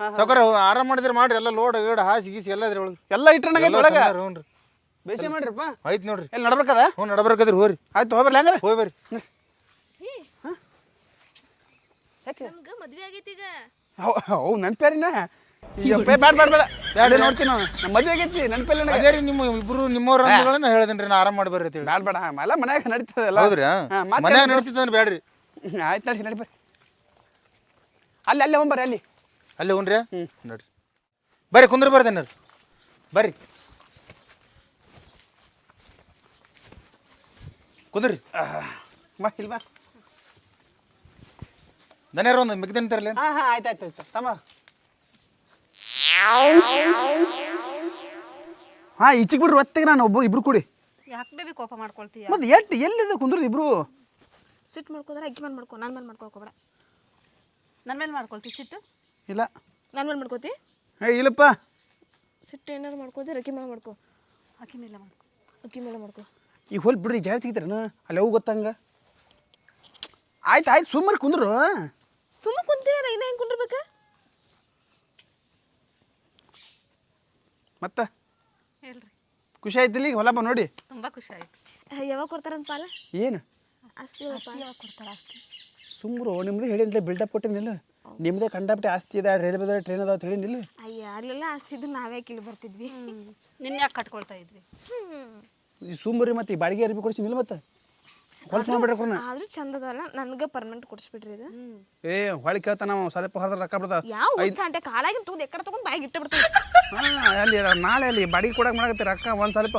ಆರಾಮ ಆರಾಮ್ ಮಾಡಿದ್ರಿ ಮಾಡ್ರಿ ಎಲ್ಲ ಲೋಡ್ ಗೀಡ್ ಹಾಸಿ ಗೀಸಿ ಎಲ್ಲ ಇದ್ರಿ ಒಳಗೆ. ಎಲ್ಲ ಇಟ್ಟರೆ ಒಳಗ? ಹ್ಞೂ ರೀ ಬೇಸಿ ಮಾಡ್ರಿಪ್ಪ? ಆಯ್ತು ನೋಡ್ರಿ. ಎಲ್ಲಿ ನಡ್ಬೇಕದ ಹ್ಞೂ ನಡಬರ್ಕದ್ರಿ ಹೋಗ್ರಿ ಆಯ್ತು ಹೋಗ್ಬರ್ಲಿ ಹಂಗಾರೆ. ಹೋಗಿ ಬರ್ರಿ. ಯಾಕೆ ನಮ್ಗ ಮದ್ವೆ ಆಗೈತಿ ಈಗ. ಅವು ನೆನ್ಪೇರಿನ ಬೇಡ ಬೇಡ ಬೇಡ. ಬೇಡ ನೋಡ್ತೀನಿ ನಾನು. ನಮ್ಮ ಮದುವೆ ಆಗೈತಿ ನೆನಪಿಲ್ಲ ನನಗೆ ಅದೇ ರೀ ನಿಮ್ಮ ಇಬ್ರು ನಿಮ್ಮವ್ರ ಅಂದ್ಗಳನ್ನ ಹೇಳಿದ್ರಿ ನಾ ಆರಾಮ್ ಮಾಡಿ ಬರ್ರಿ ಬೇಡ ಬೇಡ. ಎಲ್ಲ ಮನ್ಯಾಗ ನಡೀತದಲ್ಲ. ಹೌದ್ರಿ ಹಾ, ಮಾತಾಡಿ ಮನ್ಯಾಗ. ನಡೀತಿದ್ದಂದ್ರೆ ಬ್ಯಾಡ್ರಿ. ಹ್ಮ್, ಆಯ್ತು ನಡಿ ನಡಿ ಬರ್ರಿ. ಅಲ್ಲಿ ಅಲ್ಲೇ ಹೋಗ್ಬರ್ರಿ ಅಲ್ಲಿ. ಅಲ್ಲಿ ನೋಡ್ರಿ. ಬರ್ರಿ ಕುಂದ್ರ ಬರ್ರಿ ಬರ್ರಿ. ಕುಂದ್ರಿ. ಬಾ ಇಲ್ಲಿ ಬಾ. ದನ್ಯಾರ ಒಂದು ಹಾ ತರಲಿ ಹಾಂ ಹಾಂ ಆಯ್ತು ಆಯ್ತು ಆಯ್ತು. ತಮ್ಮ. ಹಾಂ ಈಚಿಗೆ ಬಿಡ್ರಿ ಒತ್ತಿಗೆ ನಾನು ಒಬ್ಬ ಇಬ್ರು ಕೂಡಿ. ಯಾಕೆ ಬೇಬಿ ಕೋಪ ಮಾಡ್ಕೊಳ್ತೀಯ? ಮತ್ತೆ ಎಟ್ ಎಲ್ಲಿದೆ ಕುಂದ್ರದು ಇಬ್ರು? ಸಿಟ್ಟು ಮಾಡ್ಕೋದ್ರೆ ಅಕ್ಕಿ ಮೇಲೆ ಮಾಡ್ಕೊ ನನ್ನ ಮೇಲೆ ಮಾಡ್ಕೊಳ್ಕೋಬೇಡ ನನ್ನ ಮೇಲೆ ಮಾಡ್ಕೊಳ್ತಿ ಸಿಟ್ಟು? ಇಲ್ಲ. ನನ್ನ ಮೇಲೆ ಮಾಡ್ಕೋತಿ? ಏ ಇಲ್ಲಪ್ಪ. ಸಿಟ್ಟು ಏನಾರು ಮಾಡ್ಕೊಳ್ತೀರ ಅಕ್ಕಿ ಮೇಲೆ ಮಾಡ್ಕೊ. ಅಕ್ಕಿ ಮೇಲೆ ಮಾಡ್ಕೊ. ಅಕ್ಕಿ ಮೇಲೆ ಮಾಡ್ಕೊ. ಈಗ ಹೋಲ್ ಬಿಡ್ರಿ ಜಾಗ ತೆಗಿತಾರೇನು? ಅಲ್ಲಿ ಹೋಗಿ ಗೊತ್ತಂಗ. ಆಯ್ತು ಆಯ್ತು ಸುಮ್ಮನೆ ಕುಂದ್ರು. ಸುಮ್ಮನೆ ಕುಂತೀರ ಇನ್ನ ಹೆಂಗ್ ಕುಂಡ್ರಬೇಕ ಮತ್ತೆ? ಹೇಳ್ರಿ. ಖುಷಿ ಆಯ್ತಿಲ್ಲ ಈಗ ಹೊಲಪ್ಪ ನೋಡಿ. ತುಂಬಾ ಖುಷಿ ಆಯ್ತು ಯಾವಾಗ ಕೊಡ್ತಾರಂತ ಪಾಲ? ಏನು? ಆಸ್ತಿ ಯಾವಾಗ ಕೊಡ್ತಾರ ಆಸ್ತಿ? ಸುಮ್ರು ನಿಮ್ದು ಹೇಳಿಲ್ಲ ಬಿಲ್ಡಪ್ ಕೊಟ್ಟಿನಿಲ್ಲ ನಿಮ್ದೆ ಕಂಡಾಪಟ್ಟೆ ಆಸ್ತಿ ಇದೆ ರೈಲ್ವೆ ಟ್ರೈನ್ ಅದಾವ ಹೇಳಿನಿಲ್ಲ ಅಯ್ಯ ಅಲ್ಲೆಲ್ಲ ಆಸ್ತಿ ಇದ್ದು ನಾವೇ ಇಲ್ಲಿ ಬರ್ತಿದ್ವಿ. ನಿನ್ನ ಯಾಕೆ ಕಟ್ಕೊಳ್ತಾ ಇದ್ವಿ ಈ ಸುಮ್ರಿ ಮತ್ತೆ ಈ ಬಾಡಿಗೆ ಅರ್ಬಿ ಕೊಡ್ಸಿನಿಲ್ಲ ಮತ್ತೆ. ಹೊಲಸು ಮಾಡ್ಬಿಡ್ರಿ ಆದ್ರೂ ಚಂದ ಅದಲ್ಲ ನನ್ಗೆ ಪರ್ಮನೆಂಟ್ ಕೊಡಿಸ್ಬಿಟ್ರಿ ಇದು. ಏ ಹೊಳಿ ಕೇಳ್ತಾನ ನಾವು ಸ್ವಲ್ಪ ಹೊರದ್ರ ರೊಕ್ಕ ಬಿಡ್ತಾವ ಯಾವ ಅಂಟೆ ಕಾಲಾಗಿನ ತಗೊಂಡು ಎಕ್ಕಡ ತಗೊಂಡು ಬಾಯಿಗೆ ಇಟ್ಟು ಬಿಡ್ತೀವಿ ಹಾಂ ಅಲ್ಲಿ ರ- ನಾಳೆ ಅಲ್ಲಿ ಬಾಡಿಗೆ ಕೊಡಕ್ಕೆ ಮಾಡಕತ್ತಿ ರೊಕ್ಕ ಒಂದು ಸ್ವಲ್ಪ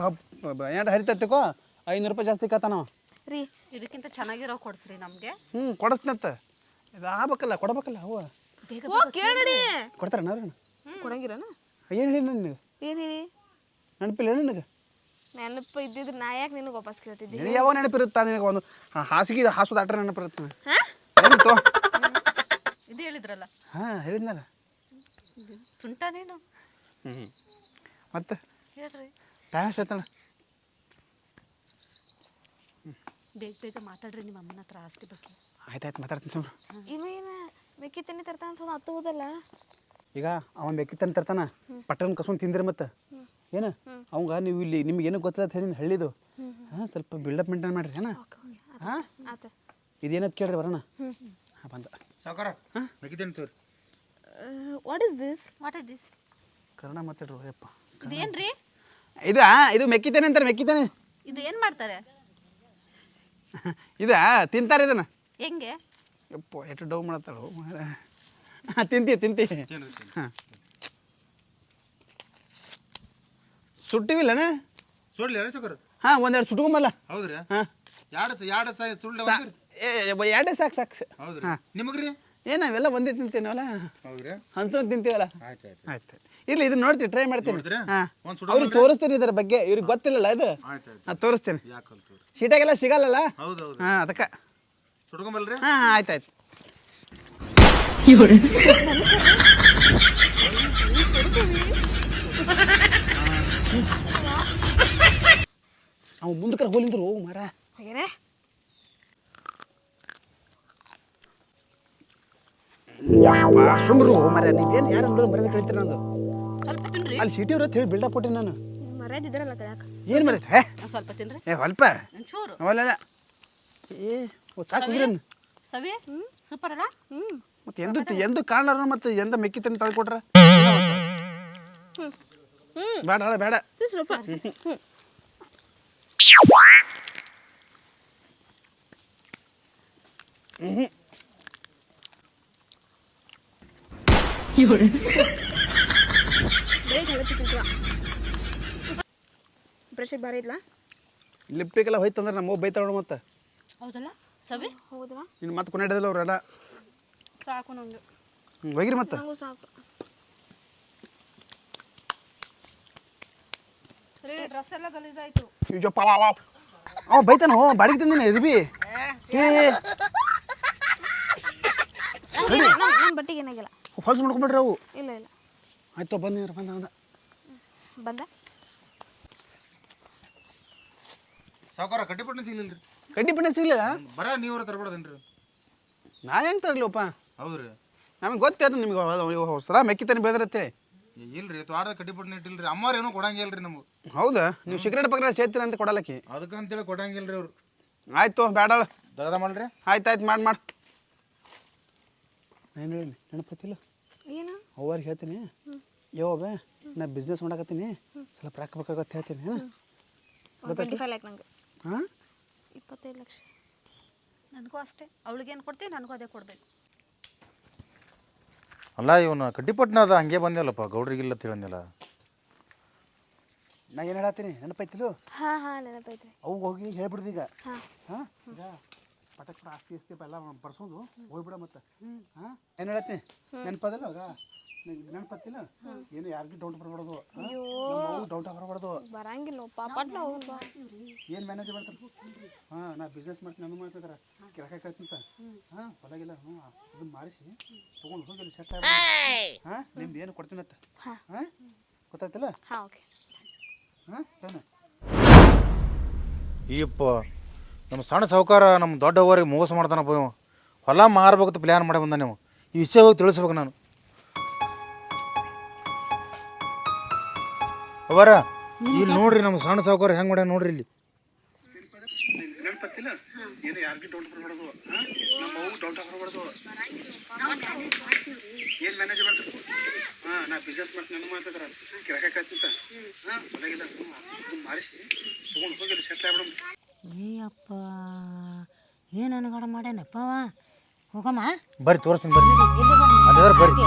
ಎಂಟು ಹರಿತೈತಿಕೋ ಐನೂರು ರೂಪಾಯಿ ಜಾಸ್ತಿ ಕೇಳ್ತಾನ ರೀ. ಇದಕ್ಕಿಂತ ಚೆನ್ನಾಗಿರೋ ಕೊಡ್ಸ್ರಿ ನಮಗೆ. ಹ್ಞೂ ಕೊಡಸ್ನತ್ತ ಇದು ಆಗ್ಬೇಕಲ್ಲ ಕೊಡ್ಬೇಕಲ್ಲ ಅವ ಓ ಕೇಳಡಿ ಕೊಡ್ತಾರ ಅವ್ರು ಕೊಡಂಗಿರನ ಏನು ಹೇಳಿ ನನಗೆ? ಏನ್ ಹೇಳಿ? ನೆನಪಿಲ್ಲ ನನಗೆ? ನೆನಪು ಇದ್ದಿದ್ರೆ ನಾ ಯಾಕೆ ನಿನಗೆ ವಾಪಸ್ ಕೇಳ್ತಿದ್ದೆ? ನಿನಗೆ ಯಾವಾಗ ನೆನಪಿರುತ್ತಾ ನಿನಗೆ ಒಂದು ಹಾಸಿಗೆ ಹಾಸು ದಾಟ್ರೆ ನೆನಪಿರುತ್ತೆ? ಹಾ? ನೆನಪಿತ್ತು ಇದು ಹೇಳಿದ್ರಲ್ಲ? ಹಾಂ ಹೇಳಿದ್ನಲ್ಲ. ಸುಂಟಾನೇನು ನೀನು? ಹ್ಞೂ ಮತ್ತೆ? ಹೇಳ್ರಿ. ಟೈಮ್ ಎಷ್ಟೈತಣ ಬೇಗ ಬೇಗ ಮಾತಾಡ್ರಿ ನಿಮ್ಮ ಅಮ್ಮನ ಹತ್ರ ಆಸ್ತಿ ಬಗ್ಗೆ. ಆಯ್ತಾಯ್ತು ಮಾತಾಡ್ತೀನಿ ಸುಮ್ರು. ಇವೇನು ಮೆಕ್ಕಿ ತಿನ್ನಿ ತರ್ತಾನ ಅಂತ ಹತ್ತು ಹೋದಲ್ಲ ಈಗ ಅವನ್ ಬೇಕಿತ್ತಂತ ತರ್ತಾನ? ಪಟ್ಟಣ ಕಸ್ಕೊಂಡು ತಿಂದ್ರಿ ಮತ್ತೆ? ಏನು? ಅವಂಗ ನೀವು ಇಲ್ಲಿ ನಿಮ್ಗೆ ಏನೂ ಗೊತ್ತದ ಅಂತ ಹೇಳಿ ಹಳ್ಳಿದು? ಹಾಂ ಸ್ವಲ್ಪ ಬಿಲ್ಡಪ್ ಮೇಂಟೈನ್ ಮಾಡ್ರಿ ಏನ? ಹಾಂ? ಇದೇನತ್ ಕೇಳ್ರಿ ಬರೋಣ. ಹಾಂ ಬಂದ. ಸಾವುಕಾರ ಮಿಗ್ದನ್ ತೋರಿ? What is this what is this Kannada ಮಾತಾಡ್ರಿ ಅಪ್ಪ. ಇದೇನ್ರಿ? ಇದು? ಇದು ಮೆಕ್ಕಿತೇನೆ ಅಂತಾರೆ ಮೆಕ್ಕಿತೇನೆ ಇದು ಏನು ಮಾಡ್ತಾರೆ? [laughs] ಇದ? ತಿಂತಾರೆ ಇದನ್ನ? ಹೆಂಗೆ? ಯಪ್ಪ ಎಷ್ಟು ಡೌ ಮಾಡತ್ತಾಳು ಹಾಂ ತಿಂತಿ ತಿಂತಿ. ಹಾಂ. ಸುಟ್ಟಿವಿಲ್ಲನ? ಸುಡ್ಲಿ ಅಲ್ಲ ಸಾವುಕಾರ ಹಾಂ ಒಂದೆರಡು ಸುಟ್ಕೊಂಬಲ್ಲ. ಹೌದ್ರಿ? ಹಾಂ. ಎರಡು ಎರಡು ಸಾಯಿ ಸುಳ್ಳು ಸಾ ಎರಡೇ ಸಾಕು ಸಾಕು. ಹೌದ್ರಿ? ಹಾಂ. ನಿಮಗ್ರಿ? ಏನು ನಾವೆಲ್ಲ ಒಂದೇ ತಿಂತೀನವಲ್ಲ ಹೌದ್ರಿ? ಹಂಚೋದು ತಿಂತೀವಲ್ಲ? ಆಯ್ತು ಆಯ್ತು ಆಯ್ತು. ಇರ್ಲಿ ಇದು ನೋಡ್ತೀವಿ ಟ್ರೈ ಮಾಡ್ತೀನಿ. ನೋಡ್ತೀರಾ? ಹಾಂ. ಒಂದ್ ಅವ್ರಿಗೆ ತೋರಿಸ್ತೀನಿ ಇದರ ಬಗ್ಗೆ. ಇವ್ರಿಗೆ ಗೊತ್ತಿಲ್ಲಲ್ಲ ಇದು? ಆಯ್ತು ಆಯ್ತು ಹಾಂ ತೋರಿಸ್ತೀನಿ. ಶೀಟಾಗೆಲ್ಲ ಸಿಗಲ್ಲಲ್ಲ? ಹೌದು ಹೌದು ಹಾಂ ಅದಕ್ಕೆ. ಸುಟ್ಕೊಂಬಲ್ರಿ ಹಾಂ ಆಯ್ತು ಆಯ್ತು. ಅವ್ ಮುಂದಕ್ಕೆ ಹೋಲಿಂದ್ರು ಹೋಗು ಮರ ಹಾಗೇನೆ? ಸುಮ್ರು ಮರ ನೀವೇನು ಯಾರು ಅಂದ್ರೆ ಮರ್ಯಾದೆ ಕಳಿತೀರ ನಂದು. ಸ್ವಲ್ಪ ತಿನ್ರಿ. ಅಲ್ಲಿ ಸಿಟಿ ಅವ್ರ ಹೇಳಿ ಬಿಲ್ಡಪ್ ಕೊಟ್ಟೆ ನಾನು. ಮರ್ಯಾದ ಇದ್ರಲ್ಲ ಕಳ್ಯಾಕ ಏನು ಹೇ? ಒಂದ್ ಸ್ವಲ್ಪ ತಿನ್ರಿ. ಏ ಒಂಚೂರು ಅವಲ್ಲ ಏ ಸಾಕು ಸವಿ ಸೂಪರ್ ಅಲ್ಲ? ಹ್ಮ್. ಮತ್ತೆ ಎಂದು ಎಂದು ಕಾಣಾರ ಮತ್ತೆ ಎಂದ ಮೆಕ್ಕಿ ತಂದು ತಳ್ಕೊಟ್ರ ಬೇಡ ಅಲ್ಲ ಬೇಡ. ಸ್ವಲ್ಪ ಬೇಗ [laughs] ಹೇಳ್ತಿದ್ದಿಲ್ಲ ಬ್ರಷ್ ಬಾರಿ ಇದ್ಲಾ? ಲಿಪ್ಟಿಗೆಲ್ಲ ಹೋಯ್ತಂದ್ರೆ ನಮ್ಮ ಹೋಗಿ ಬೈತಾಳ ಮತ್ತೆ. ಹೌದಲ್ಲ? ಸವಿ? ಹೌದಾ ನಿನ್ನ ಮತ್ತೆ ಕೊನೆಡದಿಲ್ಲ ಅವರೆಲ್ಲ. ಸಾಕು ನಂಗೆ ಹೋಗಿರಿ ಮತ್ತೆ. ನಂಗೂ ಸಾಕು. ರೀ ಡ್ರೆಸ್ ಎಲ್ಲ ಗಲೀಜಾಯ್ತು ಅಯ್ಯಪ್ಪ ಅವ ಬೈತಾನ ಹೋ ಬಾಡಿಗೆ ತಂದಿನ ಇರ್ಬಿ ಏ ನನ್ನ ಬಟ್ಟಿಗೆ ಏನಾಗಿಲ್ಲ ಹೊಲ್ಸ್ ಮಾಡ್ಕೊಂಬಿಡ್ರಿ ಅವು ಇಲ್ಲ ಇಲ್ಲ ಆಯ್ತು ಬಂದ ಬಂದ ಬಂದ ಬಂದ ಸಾವುಕಾರ ಕಟ್ಟಿಪಟ್ಟಣ ಸಿಗ್ಲಿಲ್ರಿ ಕಡ್ಡಿ ಪಣ್ಣೆ ಸಿಗ್ಲಿಲ್ಲ ಬರ ನೀವು ತರ್ಬಿಡೋದೇನ್ರಿ ನಾ ಹೆಂಗೆ ತರಲಿವಪ್ಪ ಹೌದ್ರಿ ನಮಗೆ ಗೊತ್ತೇ ನಿಮ್ಗೆ ಸರ ಮೆಕ್ಕಿತಾನೆ ಬೆಳೆದ್ರತ್ತೆ ಇಲ್ರಿ ತ್ವಾಡದ ಕಟ್ಟಿಬಿಟ್ಟು ಇಟ್ಟಿಲ್ರಿ ಅಮ್ಮವ್ರ ಏನೋ ಕೊಡಂಗಿಲ್ರಿ ನಮಗೆ. ಹೌದಾ? ನೀವು ಸಿಗರೇಟ್ ಪಕ್ಕ ಸೇರ್ತೀರ ಅಂತ ಕೊಡಲಕ್ಕಿ? ಅದಕ್ಕಂತೇಳಿ ಕೊಡಂಗಿಲ್ರಿ ಅವ್ರು. ಆಯ್ತು ಬೇಡ ದಗದ ಮಾಡ್ರಿ. ಆಯ್ತು ಆಯ್ತು ಮಾಡಿ ಮಾಡಿ. ಏನು ಹೇಳಿ ನೆನಪತ್ತಿಲ್ಲ? ಏನು? ಅವ್ರಿಗೆ ಹೇಳ್ತೀನಿ. ಯಾವ ಬೇ ನಾ ಬಿಸ್ನೆಸ್ ಮಾಡಕತ್ತೀನಿ. ಸ್ವಲ್ಪ ರೊಕ್ಕ ಬೇಕಾಗತ್ತೆ ಹೇಳ್ತೀನಿ ಏನು? ಟ್ವೆಂಟಿ ಫೈವ್ ಲ್ಯಾಕ್ ನಂಗೆ. ಹಾಂ? ಇಪ್ಪತ್ತೈದು ಲಕ್ಷ. ನನಗೂ ಅಷ್ಟೇ. ಅವಳಿಗೇನು ಕೊಡ್ತೀವಿ ನನಗೂ ಅದೇ ಕೊಡಬೇಕು. ಅಲ್ಲ ಇವನು ಕಡ್ಡಿಪಟ್ನ ಅದ ಹಂಗೆ ಬಂದಿಲ್ಲಪ್ಪ ಗೌಡ್ರಿಗಿಲ್ಲ ತಿಳಂದಿಲ್ಲ ನಾ ಏನು ಹೇಳತ್ತೀನಿ? ನೆನಪೈತಿಲು ಹಾಂ ಹಾಂ ನೆನಪೈತ್ರಿ ಅವು ಹೋಗಿ ಹೇಳ್ಬಿಡ್ದು ಈಗ. ಹಾ. ಹಾಂ? ಈಗ ಪಟಕ್ ಪಟ ಆಸ್ತಿ ಆಸ್ತಿ ಎಲ್ಲ ಬರ್ಸೋದು ಹೋಗ್ಬಿಡ ಮತ್ತೆ. ಹಾಂ? ಏನು ಹೇಳತ್ತೀನಿ? ನೆನಪದಲ್ಲ ಆಗ ನೆನಪತ್ತಿಲ್ಲ? ಏನು ಯಾರಿಗೂ ಡೌಟ್ ಬರಬಾರ್ದು ಡೌಟ್ ಬರಬಾರ್ದು ಬರಂಗಿಲ್ಲ ಪಾಪಟ್ಲ ಹೋಗ್ಬಾ ಏನು ಮ್ಯಾನೇಜ್ ಮಾಡ್ತಾರೆ? ಹಾಂ ನಾ ಬಿಸ್ನೆಸ್ ಮಾಡ್ತೀನಿ ನಾನು ಮಾಡ್ತಿದಾರ. ಗಿರಾಕ ಕೇಳ್ತಿಂತ ಹಾಂ ಹೊಲಗಿಲ್ಲ ಹ್ಞೂ ಅದನ್ನ ಮಾರಿಸಿ ತೊಗೊಂಡು ಹೋಗಿ ಅಲ್ಲಿ ಸೆಟ್ ಆಗಿ ಹಾಂ ನಿಮ್ದು ಏನು ಕೊಡ್ತೀನತ್ತ ಹಾಂ. ಗೊತ್ತಾಯ್ತಲ್ಲ? ಹಾಂ ಓಕೆ. ಹಾಂ ಏನು ಈಯಪ್ಪ ನಮ್ಮ ಸಣ್ಣ ಸಾಹುಕಾರ ನಮ್ಮ ದೊಡ್ಡವರಿಗೆ ಮೋಸ ಮಾಡ್ತಾನಪ್ಪ ಇವ. ಹೊಲ ಮಾರ್ಬೇಕಂತ ಪ್ಲ್ಯಾನ್ ಮಾಡಿ ಬಂದ ನೀವು ಈ ವಿಷಯ ಹೋಗಿ ತಿಳಿಸ್ಬೇಕು ನಾನು. ಅವರ? ಇಲ್ಲಿ ನೋಡ್ರಿ ನಮ್ಮ ಸಣ್ಣ ಸಾವುಕಾರ ಹೆಂಗ್ ಮಾಡ್ಯಾನ ನೋಡ್ರಿ ಇಲ್ಲಿ. ನೆನಪತ್ತಿಲ್ಲ ಏನು ಯಾರಿಗೆ ಡೌಟ್ ಬರಬಾರ್ದು ನಮ್ಮ ಅವು ಡೌಟ್ ಬರಬಾರ್ದು ಏನು ಮ್ಯಾನೇಜ್ಮೆಂಟ್ ಹಾಂ ನಾ ಬಿಸ್ನೆಸ್ ಮಾಡ್ತೀನಿ ಮಾಡ್ತಿದಾರೆ ಹಾಂ ಮಾರಿಸಿ ತೊಗೊಂಡು ಸೆಟ್ಲ್ ಆಗ್ಬಿಡಮ್ ಏನು ಅನುಗಡ ಮಾಡ್ಯಾನಪ್ಪ ಹೋಗಮ್ಮ. ಬರ್ರಿ ತೋರಿಸ್ತೀನಿ ಬರ್ರಿ. ಬರ್ರಿ.